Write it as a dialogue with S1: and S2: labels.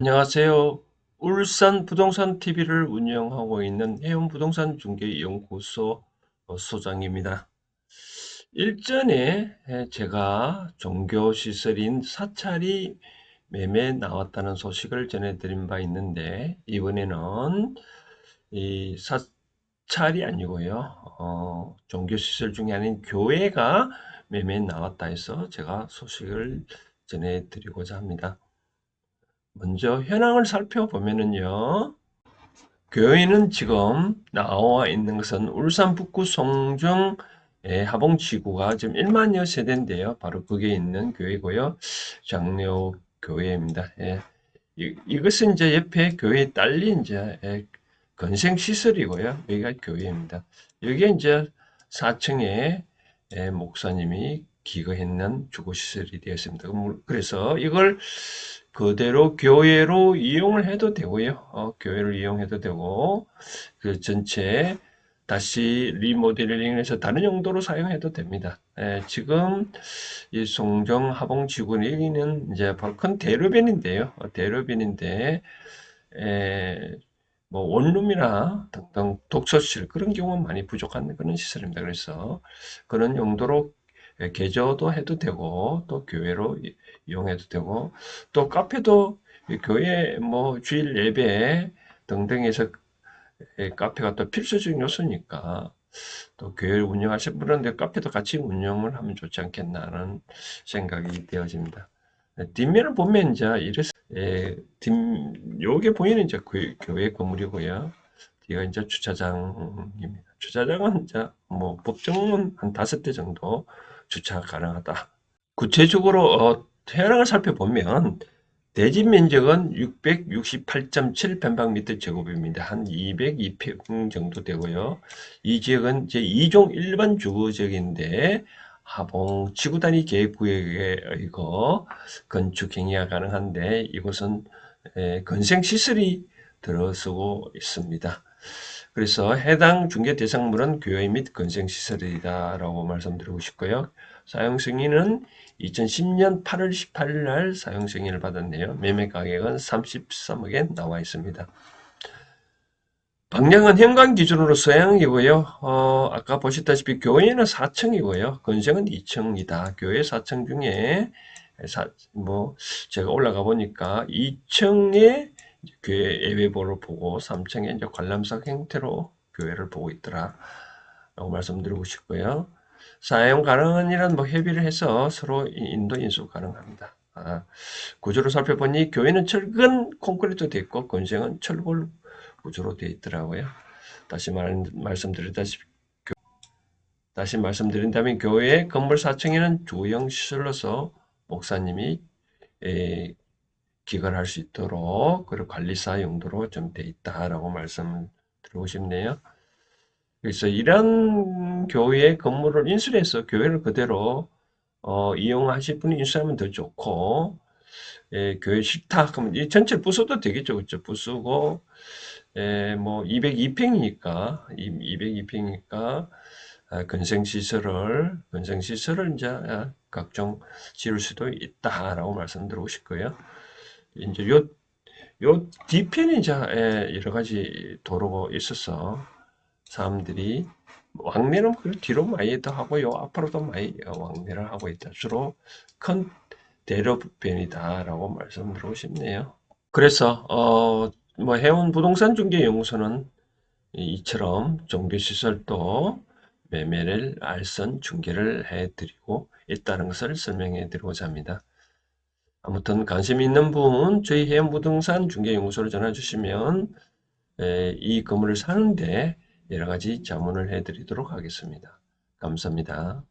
S1: 안녕하세요. 울산 부동산 TV를 운영하고 있는 해운 부동산 중개 연구소 어, 소장입니다. 일전에 에, 제가 종교 시설인 사찰이 매매 나왔다는 소식을 전해드린 바 있는데 이번에는 이 사찰이 아니고요. 어, 종교 시설 중에 아닌 교회가 매매 나왔다 해서 제가 소식을 전해드리고자 합니다. 먼저 현황을 살펴보면은요. 교회는 지금 나와 있는 것은 울산 북구 송정 예, 하봉지구가 지금 1만여 세대인데요. 바로 거기에 있는 교회고요. 장려 교회입니다. 예. 이, 이것은 이제 옆에 교회에 딸린 이제 예, 건생 시설이고요. 여기가 교회입니다. 여기에 이제 4층에 예, 목사님이 기거했는 주거 시설이 되었습니다. 그래서 이걸 그대로 교회로 이용을 해도 되고요. 어, 교회를 이용해도 되고 그 전체 다시 리모델링해서 다른 용도로 사용해도 됩니다. 예, 지금 이 송정 하봉 지구는 여기는 이제 바로 큰 대로변인데요. 어, 대로변인데 에, 뭐 원룸이나 등등 독서실 그런 경우는 많이 부족한 그런 시설입니다. 그래서 그런 용도로 예, 개조도 해도 되고 또 교회로 이용해도 되고 또 카페도 교회 뭐 주일 예배 등등에서 예, 카페가 또 필수적인 요소니까 또 교회를 운영하실 분은 카페도 같이 운영을 하면 좋지 않겠나는 생각이 되어집니다. 예, 뒷면을 보면 이제 이래서 예, 뒷 요게 보이는 이제 교회, 교회 건물이고요. 뒤가 이제 주차장입니다. 주차장은 이제 뭐 법정은 한 다섯 대 정도 주차가 가능하다. 구체적으로 어, 현황을 살펴보면 대지 면적은 668.7 평방미터 제곱입니다. 한 202평 정도 되고요. 이 지역은 이제 2종 일반 주거 지역인데 하봉 지구 단위 계획구역에 의거 건축 행위가 가능한데 이곳은 건생 시설이 들어서고 있습니다. 그래서 해당 중개 대상물은 교회 및 건생시설이다라고 말씀드리고 싶고요. 사용 승인은 2010년 8월 18일 날 사용 승인을 받았네요. 매매 가격은 33억에 나와 있습니다. 방량은 현관 기준으로 서양이고요. 어, 아까 보셨다시피 교회는 4층이고요. 건생은 2층이다. 교회 4층 중에 사, 뭐 제가 올라가 보니까 2층에 교회 예배보를 보고 3층에 이제 관람석 형태로 교회를 보고 있더라. 라고 말씀드리고 싶고요. 사용 가능한이란 뭐 협의를 해서 서로 인도 인수 가능합니다. 아, 구조를 살펴보니 교회는 철근 콘크리트 되어 있고 건생은 철골 구조로 되어 있더라고요. 다시 말, 말씀드리다시피 다시 말씀드린다면 교회 건물 4층에는 조형 시설로서 목사님이 에, 기관할 수 있도록 그리고 관리사 용도로 좀 돼 있다라고 말씀을 드리고 싶네요. 그래서 이런 교회 건물을 인수해서 교회를 그대로 어, 이용하실 분이 인수하면 더 좋고 예, 교회 식탁 그러면 이 전체 부숴도 되겠죠, 그렇죠? 부수고 예, 뭐 202평이니까 202평이니까 아, 건생시설을 건생시설을 이제 아, 각종 지을 수도 있다라고 말씀드리고 싶고요. 이제 요, 요 뒤편에 이제 예, 여러 가지 도로가 있어서 사람들이 왕래는 그 뒤로 많이 더 하고 요. 앞으로도 많이 왕래를 하고 있다. 주로 큰 대로변이다라고 말씀드리고 싶네요. 그래서 어, 뭐 해운 부동산 중개 연구소는 이처럼 종교시설도 매매를 알선 중개를 해드리고 있다는 것을 설명해 드리고자 합니다. 아무튼 관심 있는 분 저희 해운부동산 중개연구소로 전화 주시면 이 건물을 사는데 여러 가지 자문을 해드리도록 하겠습니다. 감사합니다.